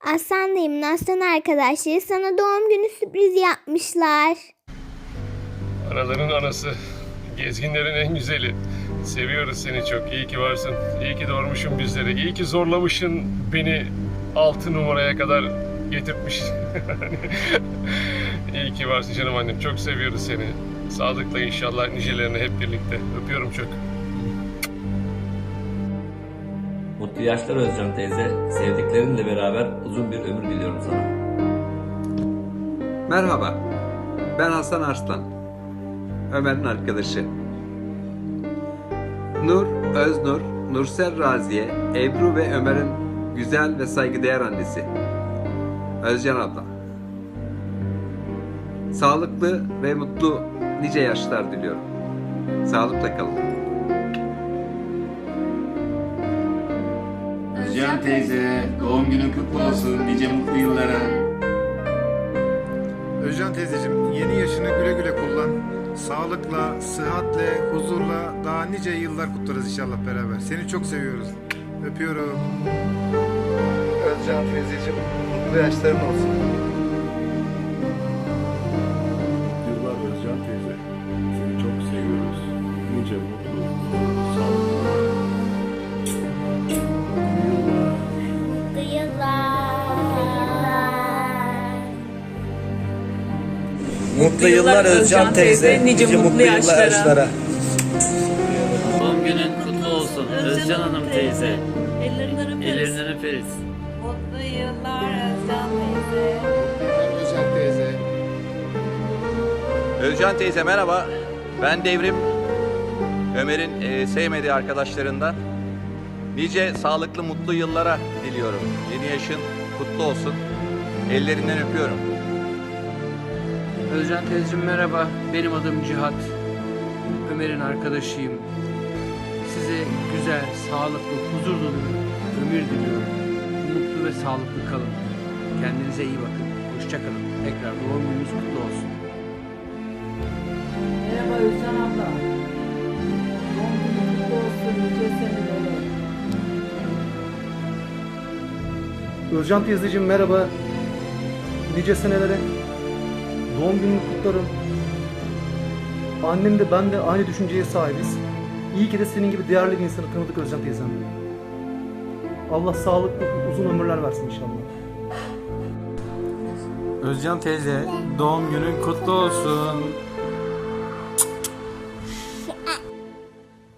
Aslan dayımın aslan arkadaşları sana doğum günü sürprizi yapmışlar. Anaların anası. Gezginlerin en güzeli. Seviyoruz seni çok. İyi ki varsın. İyi ki doğurmuşsun bizleri. İyi ki zorlamışsın beni 6 numaraya kadar getirtmiş. İyi ki varsın canım annem. Çok seviyoruz seni. Sağlıkla inşallah nicelerini hep birlikte. Öpüyorum çok. Mutlu yaşlar Özcan teyze. Sevdiklerinle beraber uzun bir ömür diliyorum sana. Merhaba, ben Hasan Arslan. Ömer'in arkadaşı. Nur, Öznur, Nursel Raziye, Ebru ve Ömer'in güzel ve saygıdeğer annesi. Özcan abla. Sağlıklı ve mutlu nice yaşlar diliyorum. Sağlıkla kalın. Özcan teyze, doğum günün kutlu olsun. Nice mutlu yıllara. Özcan teyzeciğim yeni yaşını güle güle kullan. Sağlıkla, sıhhatle, huzurla daha nice yıllar kutlarız inşallah beraber. Seni çok seviyoruz. Öpüyorum. Özcan teyzeciğim mutlu yaşların olsun. Yıllar Özcan teyze. Seni çok seviyoruz. Nice mutlu, Mutlu yıllar Özcan teyze, nice mutlu yaşlara. Doğum günün kutlu olsun Özcan Hanım teyze. Ellerinden öperiz. Ellerinden öperiz. Mutlu yıllar Özcan teyze. Özcan teyze. Özcan teyze merhaba. Ben Devrim. Ömer'in e, sevmediği arkadaşlarından. Nice sağlıklı mutlu yıllara diliyorum. Yeni yaşın kutlu olsun. Ellerinden öpüyorum. Özcan teyzeciğim merhaba. Benim adım Cihat. Ömer'in arkadaşıyım. Size güzel, sağlıklı, huzur dolu bir ömür diliyorum. Mutlu ve sağlıklı kalın. Kendinize iyi bakın. Hoşçakalın. Tekrar doğum gününüz kutlu olsun. Merhaba Özcan abla. Doğum günün kutlu olsun. Nice senelere. Özcan teyzeciğim merhaba. Nice senelere. Doğum gününü kutlarım. Annem de ben de aynı düşünceye sahibiz. İyi ki de senin gibi değerli bir insanı tanıdık Özcan teyzem. Allah sağlıklı uzun ömürler versin inşallah. Özcan teyze, doğum günün kutlu olsun.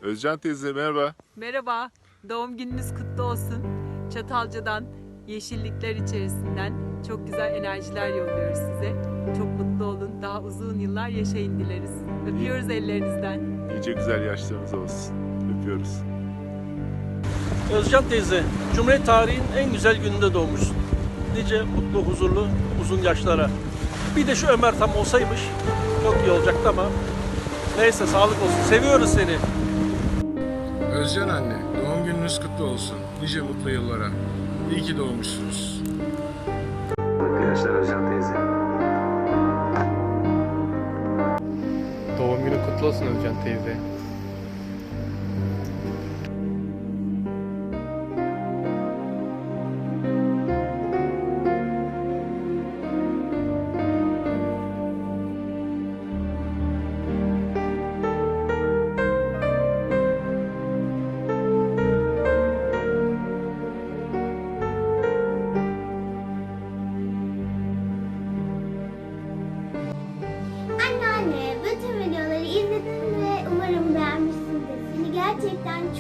Özcan teyze merhaba. Merhaba. Doğum gününüz kutlu olsun. Çatalca'dan, yeşillikler içerisinden çok güzel enerjiler yolluyoruz size. Çok mutlu olun. Daha uzun yıllar yaşayın dileriz. Öpüyoruz ellerinizden. Nice güzel yaşlarınız olsun. Öpüyoruz. Özcan teyze, Cumhuriyet tarihinin en güzel gününde doğmuşsun. Nice mutlu, huzurlu, uzun yaşlara. Bir de şu Ömer tam olsaymış çok iyi olacaktı ama neyse sağlık olsun. Seviyoruz seni. Özcan anne, doğum gününüz kutlu olsun. Nice mutlu yıllara. İyi ki doğmuşsunuz. Yaşlar Özcan teyze. Doğum günün kutlu olsun Özcan teyze.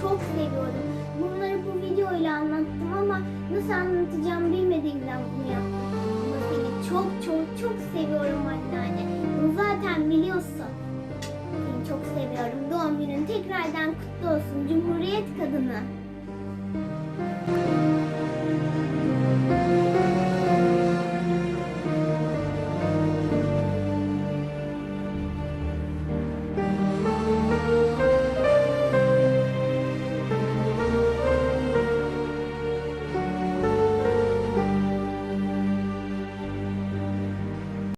Çok seviyorum. Bunları bu videoyla anlattım ama nasıl anlatacağım bilmediğimden bunu yaptım. Ama seni çok çok çok seviyorum anneanne. Bunu zaten biliyorsun. Seni çok seviyorum. Doğum günün tekrardan kutlu olsun. Cumhuriyet kadını.